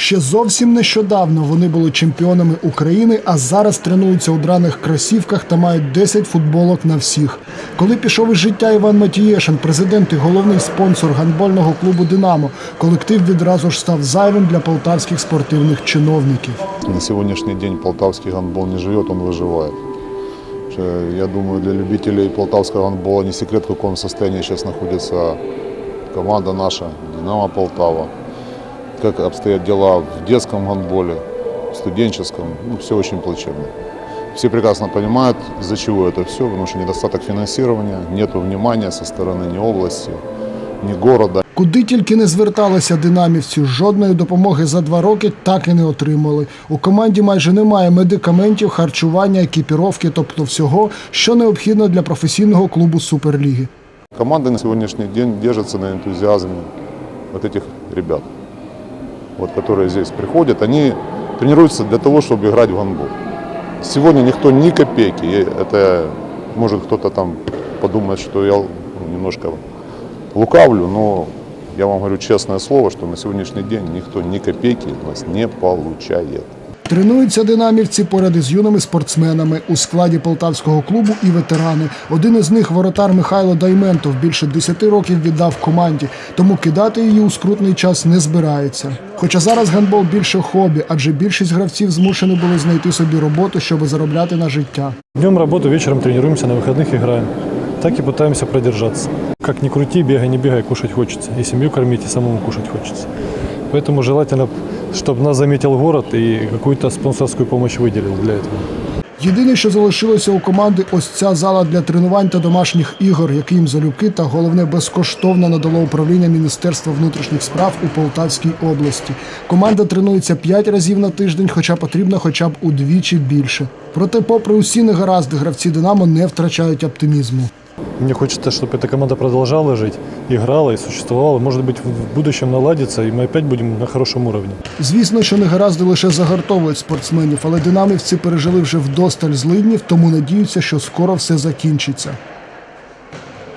Ще зовсім нещодавно вони були чемпіонами України, а зараз тренуються у драних кросівках та мають 10 футболок на всіх. Коли пішов із життя Іван Матієшин, президент і головний спонсор гандбольного клубу Динамо, колектив відразу ж став зайвим для полтавських спортивних чиновників. На сегодняшний день полтавский гандбол не живет, он выживает. Э, Я думаю, для любителей полтавского гандбола не секрет, в каком состоянии сейчас находится команда наша, «Динамо Полтава» Как обстоят дела в детском гандболе, в студенческом, ну, все очень плачевно. Все прекрасно понимают, из-за чего это все, потому что недостаток финансирования, нет внимания со стороны ни области, ни города. Куди тільки не зверталися динамівці, жодної допомоги за два роки так і не отримали. У команді майже немає медикаментів, харчування, екіпіровки, тобто всього, що необхідно для професійного клубу Суперліги. Команда на сегодняшний день держится на энтузиазме вот этих ребят, Вот, которые здесь приходят. Они тренируются для того, чтобы играть в гандбол. Сегодня никто ни копейки, это может кто-то там подумает, что я ну, немножко лукавлю, но я вам говорю честное слово, что на сегодняшний день никто ни копейки у нас не получает. Тренуються динамівці поряд із юними спортсменами у складі полтавського клубу і ветерани. Один із них воротар Михайло Дайментов більше 10 років віддав команді, тому кидати її у скрутний час не збирається. Хоча зараз гандбол більше хобі, адже більшість гравців змушені були знайти собі роботу, щоб заробляти на життя. Днем работу, вечером тренируемся, на выходных играем. Так и пытаемся продержаться. Как ни крути, бегай, не бегай, кушать хочется. И семью кормить, и самому кушать хочется. Поэтому желательно, чтобы нас заметил город и какую-то спонсорскую помощь выделил для этого. Єдине, що залишилося у команди, ось ця зала для тренувань та домашніх ігор, які їм залюбки та головне безкоштовно надало управління Міністерства внутрішніх справ у Полтавській області. Команда тренується 5 разів на тиждень, хоча потрібно хоча б удвічі більше. Проте, попри усі негаразди, гравці Динамо не втрачають оптимізму. Мне хочется, чтобы эта команда продолжала жить, играла и существовала. Может быть, в будущем наладится, и мы опять будем на хорошем уровне. Звісно, що негаразди лише загартовують спортсменів, але динамівці пережили вже вдосталь злиднів, тому надіються, що скоро все закінчиться.